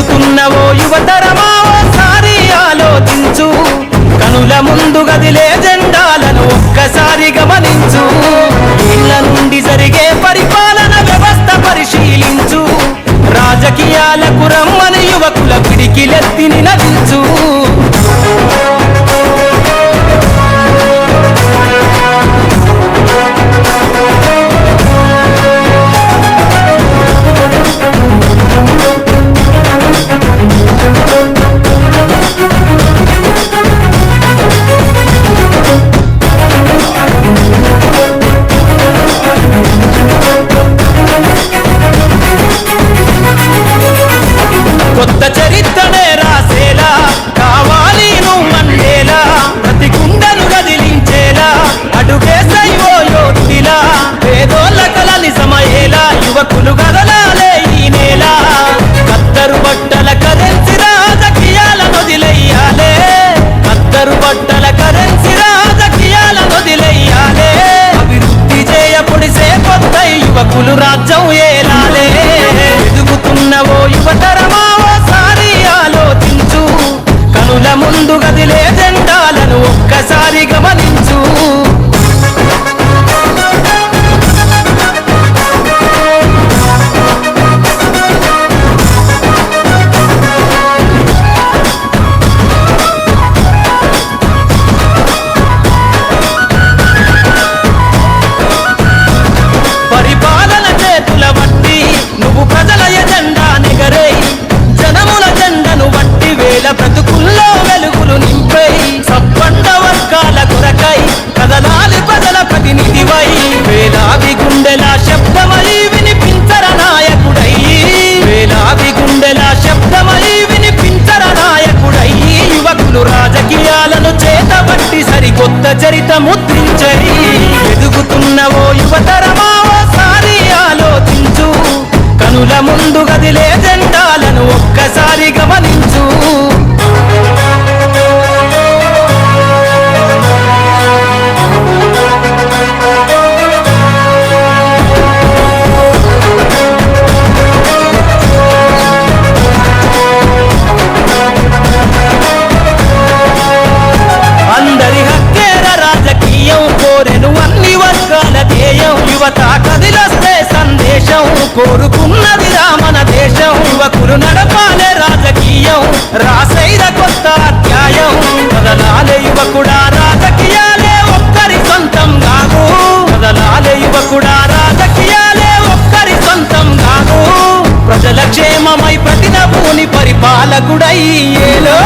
ఎదుగుతున్నవో యువతరమా ఒకసారి ఆలోచించు. కనుల ముందు గదిలే జెండాలను ఒక్కసారి గమనించు. ఇళ్ళ నుండి జరిగే పరిపాలన వ్యవస్థ పరిశీలించు. రాజకీయాలకు రమ్మని యువకుల పిడికిలెత్తి నిలదించు. ఎదుగుతున్నవో ముద్రించై ఎదుగుతున్నవో యువతరమా ఓసారి ఆలోచించు. కనుల ముందు గదిలే జెండాలను ఒక్కసారి సందేశం కోరుకున్నది రామన దేశం. యువకులు నడపాలే రాజకీయం. రాసైర కొత్త అధ్యాయం. కదలాలే యువకుడా రాజకీయాలే ఒక్కరి సొంతం కాదు. కదలాలే యువకుడా రాజకీయాలే ఒక్కరి సొంతం కాదు. ప్రజల క్షేమమై ప్రతి నభూని పరిపాలకుడై ఏలో